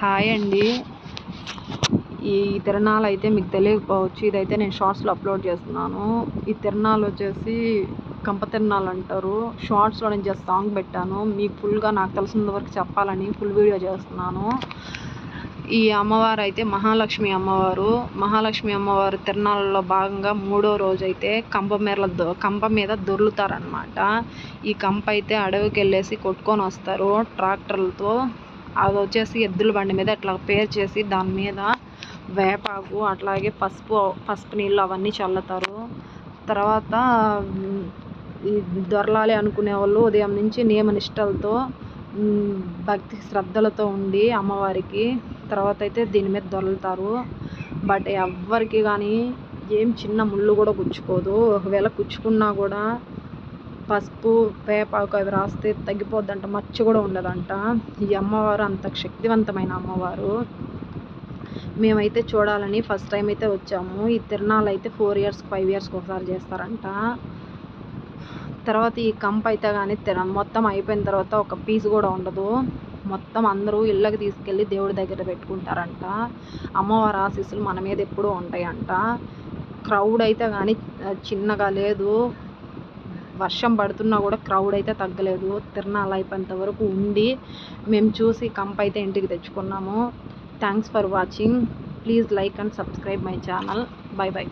Hi అండి. ఈ తిరణాలు అయితే మీకు తెలియకపోవచ్చు. ఇదైతే నేను షార్ట్స్లో అప్లోడ్ చేస్తున్నాను. ఈ తిరణాలు వచ్చేసి కంప తిరణాలు అంటారు. షార్ట్స్లో నేను జస్ట్ సాంగ్ పెట్టాను. మీకు ఫుల్గా నాకు తెలిసినంత వరకు చెప్పాలని ఫుల్ వీడియో చేస్తున్నాను. ఈ అమ్మవారు అయితే మహాలక్ష్మి అమ్మవారు. మహాలక్ష్మి అమ్మవారు తిరణాలలో భాగంగా మూడో రోజు అయితే కంప మేరల కంప మీద దొర్లుతారనమాట ఈ కంప అయితే అడవికి వెళ్ళేసి కొట్టుకొని వస్తారు ట్రాక్టర్లతో. అది వచ్చేసి ఎద్దుల బండి మీద ఇట్లా పేరు చేసి దాని మీద వేపాకు అట్లాగే పసుపు పసుపు నీళ్ళు అవన్నీ చల్లుతారు. తర్వాత ఈ దొరలాలి అనుకునే వాళ్ళు ఉదయం నుంచి నియమ నిష్టలతో భక్తి శ్రద్ధలతో ఉండి అమ్మవారికి తర్వాత అయితే దీని మీద దొరలుతారు బట్ ఎవ్వరికి కానీ ఏం చిన్న ముళ్ళు కూడా గుచ్చుకోదు. ఒకవేళ గుచ్చుకున్నా కూడా పసుపు వేపాకు అవి రాస్తే తగ్గిపోద్దంట మచ్చ కూడా ఉండదంట. ఈ అమ్మవారు అంత శక్తివంతమైన అమ్మవారు. మేమైతే చూడాలని ఫస్ట్ టైం అయితే వచ్చాము. ఈ తిరణాలు అయితే ఫోర్ ఇయర్స్ ఫైవ్ ఇయర్స్కి ఒకసారి చేస్తారంట. తర్వాత ఈ కంప్ అయితే కానీ తిన మొత్తం అయిపోయిన తర్వాత ఒక పీస్ కూడా ఉండదు. మొత్తం అందరూ ఇళ్ళకి తీసుకెళ్ళి దేవుడి దగ్గర పెట్టుకుంటారంట. అమ్మవారి ఆశీస్సులు మన మీద ఎప్పుడూ ఉంటాయంట. క్రౌడ్ అయితే కానీ చిన్నగా లేదు. వర్షం పడుతున్నా కూడా క్రౌడ్ అయితే తగ్గలేదు. తిరణాలు అయిపోయేంత వరకు ఉండి మేము చూసి కంప్ అయితే ఇంటికి తెచ్చుకున్నాము. Thanks for watching please like and subscribe my channel bye bye